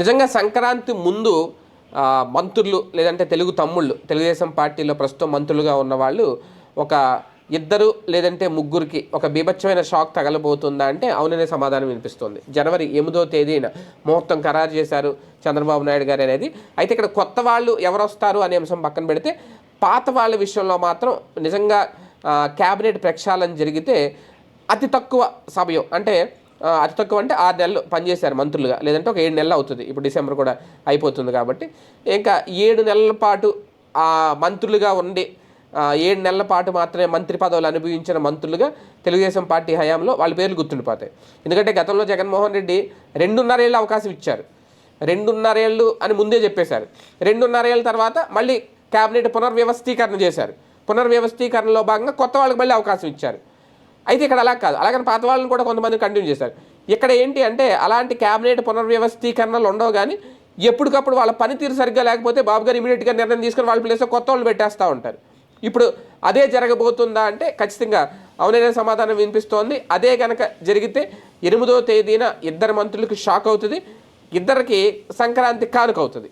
నిజంగా సంక్రాంతి ముందు మంత్రులు లేదంటే తెలుగు తమ్ముళ్ళు తెలుగుదేశం పార్టీలో ప్రస్తుతం మంత్రులుగా ఉన్న వాళ్ళు ఒక ఇద్దరు లేదంటే ముగ్గురికి ఒక బీభత్సమైన షాక్ తగలబోతుందా అంటే అవుననే సమాధానం వినిపిస్తుంది. జనవరి ఎనిమిదో తేదీన ముహూర్తం ఖరారు చేశారు చంద్రబాబు నాయుడు గారు అనేది. అయితే ఇక్కడ కొత్త వాళ్ళు ఎవరు వస్తారు అనే అంశం పక్కన పెడితే పాత వాళ్ళ విషయంలో మాత్రం నిజంగా క్యాబినెట్ ప్రక్షాళన జరిగితే అతి తక్కువ సమయం. అంటే అతి తక్కువ అంటే ఆరు నెలలు పనిచేశారు మంత్రులుగా లేదంటే ఒక ఏడు నెలలు అవుతుంది. ఇప్పుడు డిసెంబర్ కూడా అయిపోతుంది కాబట్టి. ఇంకా ఏడు నెలల పాటు ఆ మంత్రులుగా ఉండి ఏడు నెలల పాటు మాత్రమే మంత్రి పదవులు అనుభవించిన మంత్రులుగా తెలుగుదేశం పార్టీ హయాంలో వాళ్ళ పేర్లు గుర్తుండిపోతాయి. ఎందుకంటే గతంలో జగన్మోహన్ రెడ్డి రెండున్నరేళ్ళు అవకాశం ఇచ్చారు. రెండున్నరేళ్ళు అని ముందే చెప్పేశారు. రెండున్నరేళ్ళ తర్వాత మళ్ళీ కేబినెట్ పునర్వ్యవస్థీకరణ చేశారు. పునర్వ్యవస్థీకరణలో భాగంగా కొత్త వాళ్ళకి మళ్ళీ అవకాశం ఇచ్చారు. అయితే ఇక్కడ అలా కాదు. అలాగని పాత వాళ్ళని కూడా కొంతమంది కంటిన్యూ చేశారు. ఇక్కడ ఏంటి అంటే అలాంటి క్యాబినెట్ పునర్వ్యవస్థీకరణలు ఉండవు కానీ ఎప్పటికప్పుడు వాళ్ళ పనితీరు సరిగ్గా లేకపోతే బాబు గారు ఇమీడియట్గా నిర్ణయం తీసుకుని వాళ్ళ ప్లేస్లో కొత్త వాళ్ళు పెట్టేస్తూ ఉంటారు. ఇప్పుడు అదే జరగబోతుందా అంటే ఖచ్చితంగా అవునైనా సమాధానం వినిపిస్తోంది. అదే కనుక జరిగితే ఎనిమిదో తేదీన ఇద్దరు మంత్రులకు షాక్ అవుతుంది. ఇద్దరికి సంక్రాంతి కానుక అవుతుంది.